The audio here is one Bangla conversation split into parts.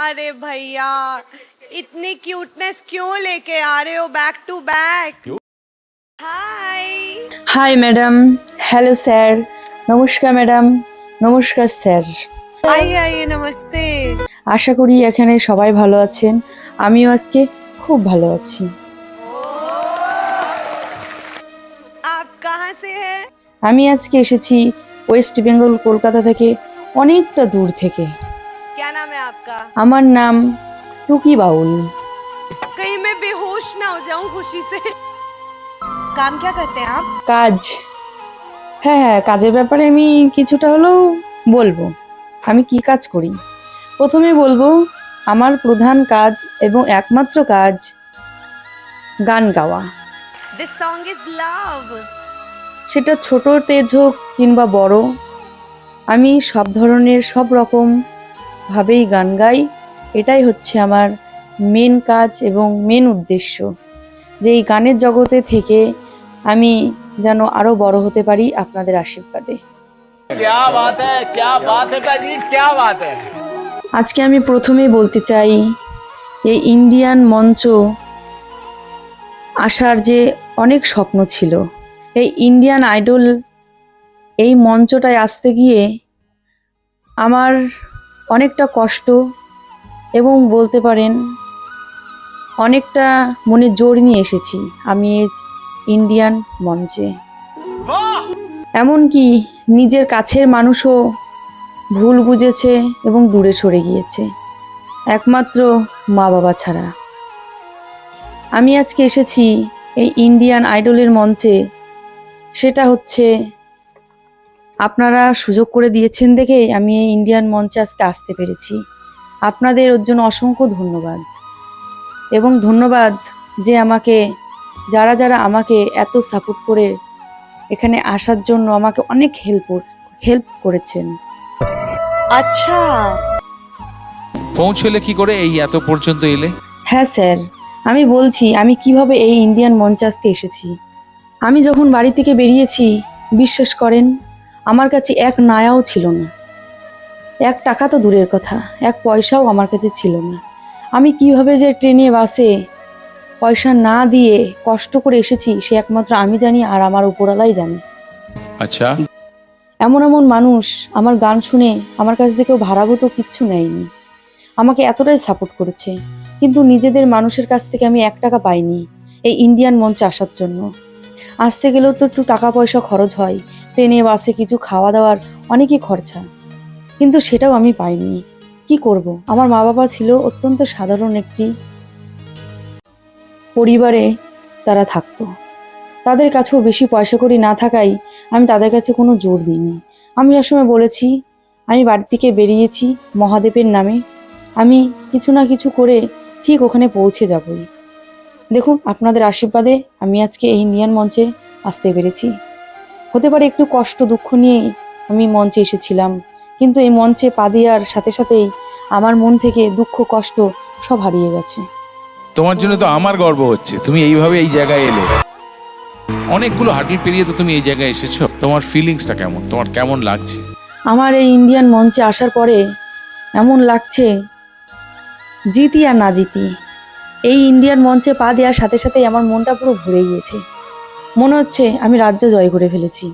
अरे भैया इतनी क्यूटनेस क्यों लेके आ रहे हो back to back hi hi madam hello sir নমস্কার ম্যাডাম নমস্কার স্যার आइए आइए नमस्ते আশা করি এখানে সবাই ভালো আছেন আমিও আজকে খুব ভালো আছি आप कहाँ से हैं আমি আজকে এসেছি ওয়েস্ট বেঙ্গল কলকাতা থেকে অনেকটা দূর থেকে क्या नाम है आपका আমার নাম টুকি বাউল कहीं मैं बेहोश ना हो जाऊं खुशी से काम क्या करते हैं आप কাজ হ্যাঁ হ্যাঁ কাজের ব্যাপারে আমি কিছুটা হলেও বলবো আমি কি কাজ করি প্রথমে বলবো আমার প্রধান কাজ এবং একমাত্র কাজ গান গাওয়া दिस सॉन्ग इज लव সেটা ছোট তেজ হোক কিংবা বড় আমি সব ধরনের সব রকম ভাবেই গান গাই এটাই হচ্ছে আমার মেন কাজ এবং মেন উদ্দেশ্য। যে এই গানের জগতে থেকে আমি যেন আরও বড় হতে পারি আপনাদের আশীর্বাদে। আজকে আমি প্রথমেই বলতে চাই এই ইন্ডিয়ান মঞ্চ আসার যে অনেক স্বপ্ন ছিল এই ইন্ডিয়ান আইডল এই মঞ্চটায় আসতে গিয়ে আমার অনেকটা কষ্ট এবং বলতে পারেন অনেকটা মনে জোর নিয়ে এসেছি আমি এই ইন্ডিয়ান মঞ্চে। এমনকি নিজের কাছের মানুষও ভুল বুঝেছে এবং দূরে সরে গিয়েছে। একমাত্র মা বাবা ছাড়া। আমি আজকে এসেছি এই ইন্ডিয়ান আইডলের মঞ্চে। সেটা হচ্ছে আপনারা সুযোগ করে দিয়েছেন দেখে আমি এই ইন্ডিয়ান মঞ্চে আজকে আসতে পেরেছি। আপনাদের ওর জন্য অসংখ্য ধন্যবাদ। এবং ধন্যবাদ যে আমাকে যারা যারা আমাকে এত সাপোর্ট করে এখানে আসার জন্য আমাকে অনেক হেল্প হেল্প করেছেন। আচ্ছা। পৌঁছলে কি করে এই এত পর্যন্ত এলে? হ্যাঁ স্যার আমি বলছি আমি কীভাবে এই ইন্ডিয়ান মঞ্চাসকে এসেছি? আমি যখন বাড়ি থেকে বেরিয়েছি বিশ্বাস করেন আমার কাছে এক নায়াও ছিল না। এক টাকা তো দূরের কথা এক পয়সাও আমার কাছে ছিল না। আমি কীভাবে যে ট্রেনে বাসে পয়সা না দিয়ে কষ্ট করে এসেছি সে একমাত্র আমি জানি আর আমার উপরালাই জানি। আচ্ছা। এমন এমন মানুষ আমার গান শুনে আমার কাছ থেকেও ভাড়াবো তো কিচ্ছু নেয়নি। আমাকে এতটাই সাপোর্ট করেছে। কিন্তু নিজেদের মানুষের কাছ থেকে আমি এক টাকা পাইনি এই ইন্ডিয়ান মঞ্চে আসার জন্য। আসতে গেলেও তো একটু টাকা পয়সা খরচ হয় ট্রেনে, বাসে কিছু খাওয়া দাওয়ার অনেকই খরচা। কিন্তু সেটাও আমি পাইনি। কি করব? আমার মা বাবা ছিল অত্যন্ত সাধারণ একটি পরিবারে তারা থাকতো। তাদের কাছেও বেশি পয়সা করি না থাকায় আমি তাদের কাছে কোনো জোর দিইনি। আমি একসময় বলেছি, আমি বাড়ি থেকে বেরিয়েছি মহাদেবের নামে। আমি কিছু না কিছু করে ঠিক ওখানে পৌঁছে যাবই। দেখুন, আপনাদের আশীর্বাদে আমি আজকে এই ইন্ডিয়ান মঞ্চে আসতে পেরেছি। হতে পারে একটু কষ্ট দুঃখ নিয়েই আমি মঞ্চে এসেছিলাম। কিন্তু এই মঞ্চে পা দেওয়ার সাথে সাথেই আমার মন থেকে দুঃখ কষ্ট সব হারিয়ে গেছে। তোমার জন্য তো আমার গর্ব হচ্ছে। তুমি এইভাবে এই জায়গায় এলে। অনেকগুলো হার্ডল পেরিয়ে তো তুমি এই জায়গায় এসেছ। তোমার ফিলিংসটা কেমন? তোমার কেমন লাগছে? আমার এই ইন্ডিয়ান মঞ্চে আসার পরে এমন লাগছে জিতি আর না জিতি। এই ইন্ডিয়ান মঞ্চে পা দেওয়ার সাথে সাথেই আমার মনটা পুরো ভরে গিয়েছে। মনে হচ্ছে আমি রাজ্য জয় করে ফেলেছি।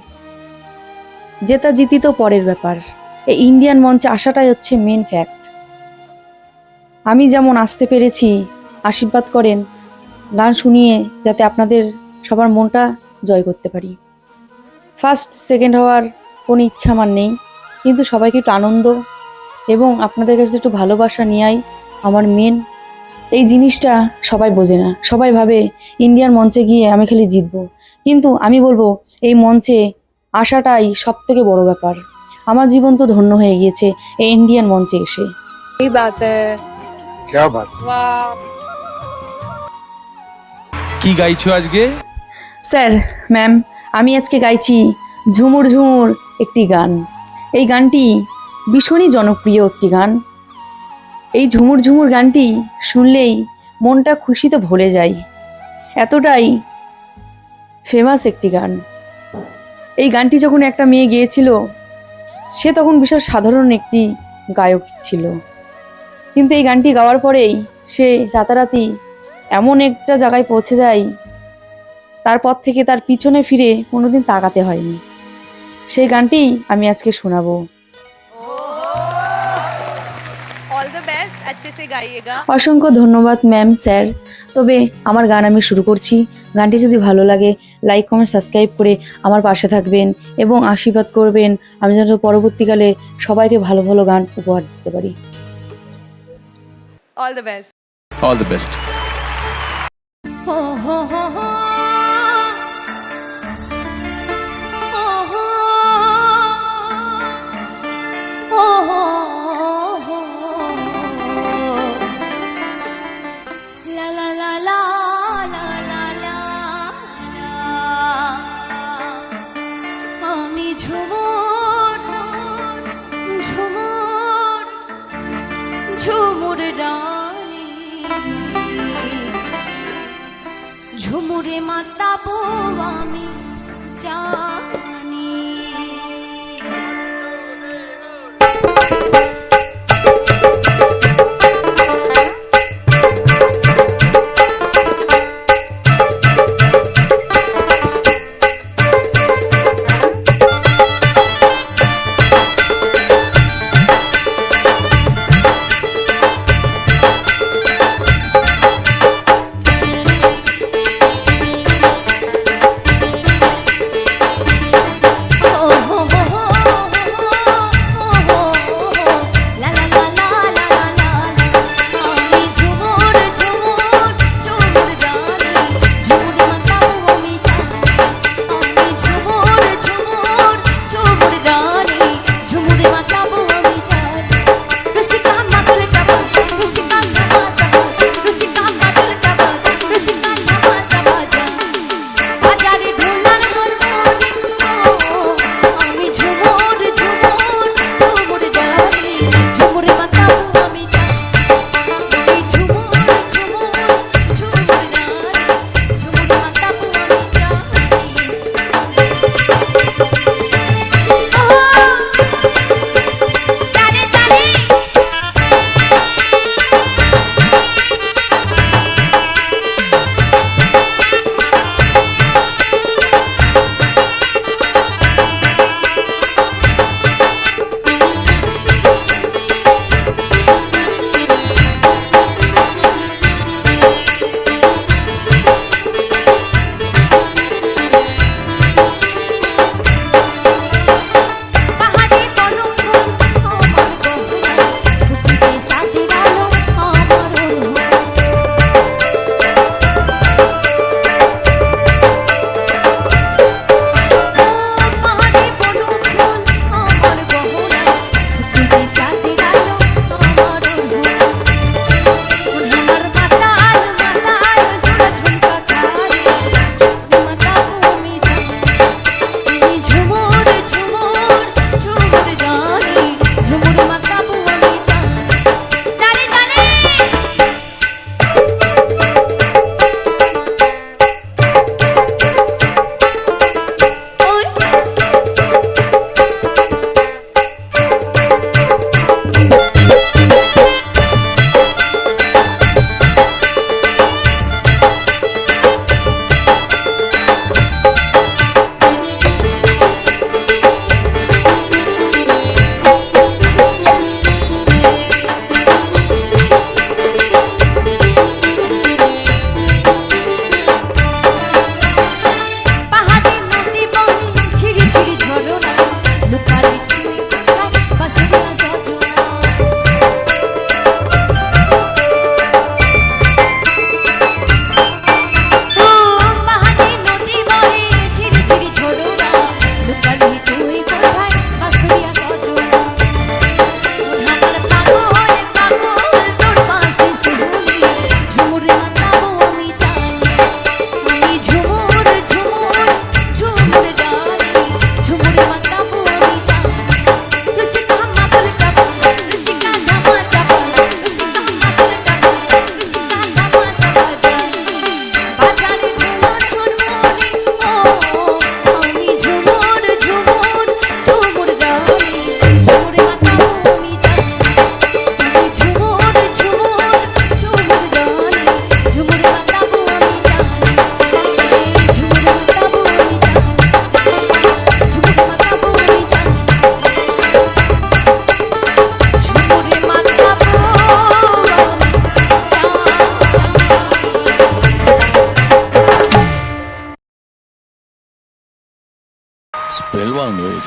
জেতা জিতি তো পরের ব্যাপার। এই ইন্ডিয়ান মঞ্চে আসাটাই হচ্ছে মেন ফ্যাক্ট আমি যেমন আসতে পেরেছি, আশীর্বাদ করেন, গান শুনিয়ে যাতে আপনাদের সবার মনটা জয় করতে পারি। ফার্স্ট সেকেন্ড হওয়ার কোনো ইচ্ছা আমার নেই, কিন্তু সবাইকে একটু আনন্দ এবং আপনাদের কাছে একটু ভালোবাসা নেওয়াই আমার মেন এই জিনিসটা সবাই বোঝে না। সবাই ভাবে ইন্ডিয়ান মঞ্চে গিয়ে আমি খালি জিতবো। কিন্তু আমি বলব এই মঞ্চে আসাটাই সব থেকে বড় ব্যাপার। আমার জীবন তো ধন্য হয়ে গিয়েছে এই ইন্ডিয়ান মঞ্চে এসে। এই বাত কি গাইছো আজকে? স্যার ম্যাম আমি আজকে গাইছি ঝুমুর ঝুমুর একটি গান। এই গানটি ভীষণই জনপ্রিয় একটি গান। এই ঝুমুর ঝুমুর গানটি শুনলেই মনটা খুশিতে ভুলে যায়। এতটাই ফেমাস একটি গান। এই গানটি যখন একটা মেয়ে গিয়েছিল, সে তখন বিশাল সাধারণ একটি গায়ক ছিল। কিন্তু এই গানটি গাওয়ার পরেই সে রাতারাতি এমন একটা জায়গায় পৌঁছে যায় তারপর থেকে তার পিছনে ফিরে কোনোদিন তাকাতে হয়নি। সেই গানটি আমি আজকে শোনাবো। অসংখ্য ধন্যবাদ ম্যাম স্যার তবে আমার গান আমি শুরু করছি। গানটি যদি ভালো লাগে লাইক কমেন্ট সাবস্ক্রাইব করে আমার পাশে থাকবেন এবং আশীর্বাদ করবেন। আমি যেন পরবর্তীকালে সবাইকে ভালো ভালো গান উপহার দিতে পারি। All the best all the best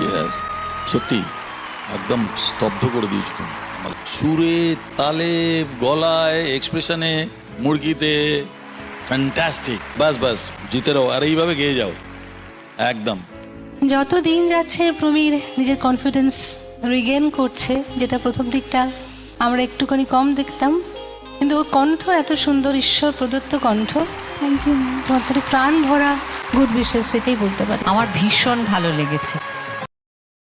আর সত্যি একদম স্তব্ধ করে দিয়েছ তুমি। সুরে তালে গলায় এক্সপ্রেশনে মুরগিতে ফ্যান্টাস্টিক বাস বাস জিতে রাও আর এইভাবে গেয়ে যাও। একদম। যত দিন যাচ্ছে প্রবীর নিজের কনফিডেন্স রিগেন করছে যেটা প্রথম দিকটা আমরা একটুখানি কম দেখতাম কিন্তু ওর কণ্ঠ এত সুন্দর ঈশ্বর প্রদত্ত কণ্ঠ। থ্যাংক ইউ তোমার প্রাণ ভরা গুড বিশেষ সেটাই বলতে পারি। আমার ভীষণ ভালো লেগেছে।